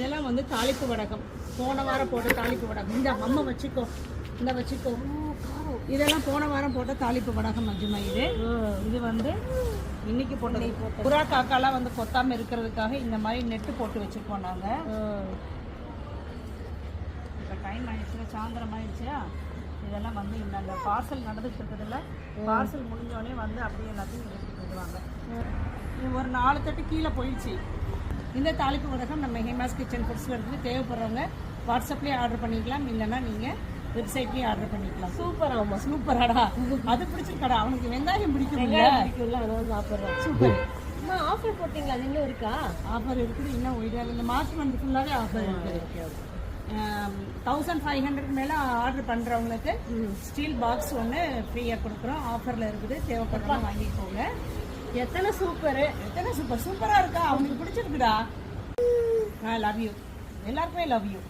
இதெல்லாம் வந்து தாளிப்பு வடகம். போன வாரம் போட்ட தாளிப்பு வடகம். இந்த அம்மா வச்சுக்கோ. இந்த வச்சுக்கோ. இதெல்லாம் போன வாரம் போட்ட தாளிப்பு வடகம் மஞ்சுமா இது. இது வந்து இன்னைக்கு போட்டது. புறா காக்காலாம் வந்து கொத்தாம இருக்கிறதுக்காக இந்த மாதிரி நெட்டு போட்டு வச்சிருக்கோம் நாங்க. இப்போ டைம் ஆயிடுச்சுல சாயந்தரம் ஆயிடுச்சா. இதெல்லாம் வந்து இந்த பார்சல் நடந்துட்டு இருக்குதுல்ல பார்சல் முடிஞ்சோடனே வந்து அப்படியே எல்லாத்தையும் எடுத்துட்டு போயிடுவாங்க இது ஒரு நாலு தட்டு கீழே போயிடுச்சு. இந்த தாளிப்பு வடகம் நம்ம ஹேமாஸ் கிச்சன் ஃபுட்ஸில் இருக்குது தேவைப்படுறவங்க வாட்ஸ்அப்லேயே ஆர்டர் பண்ணிக்கலாம் இல்லைன்னா நீங்கள் வெப்சைட்லேயே ஆர்டர் பண்ணிக்கலாம். சூப்பர் ஆமா. சூப்பராடா. அது பிடிச்சிருக்காடா அவனுக்கு வெங்காயம் பிடிக்கும்ல. பிடிக்கும்ல அதான் சாப்பிடுறோம். சூப்பர். அம்மா ஆஃபர் போட்டீங்களா? அது இன்னும் இருக்கா? ஆஃபர் இருக்குது இன்னும் ஒய்டாக இந்த மார்ச் மந்த் ஃபுல்லாகவே ஆஃபர் இருக்குது. தௌசண்ட் ஃபைவ் ஹண்ட்ரட் மேலே ஆர்டர் பண்ணுறவங்களுக்கு ஸ்டீல் பாக்ஸ் ஒன்று ஃப்ரீயாக கொடுக்குறோம். ஆஃபரில் இருக்குது. தேவைப்படுறவங்க வாங்கிக்கோங்க. எத்தனை சூப்பர் எத்தனை சூப்பர் சூப்பராக இருக்கா? அவனுக்கு பிடிச்சிருக்குடா. ஆ லவ் யூ எல்லாருக்குமே லவ் யூ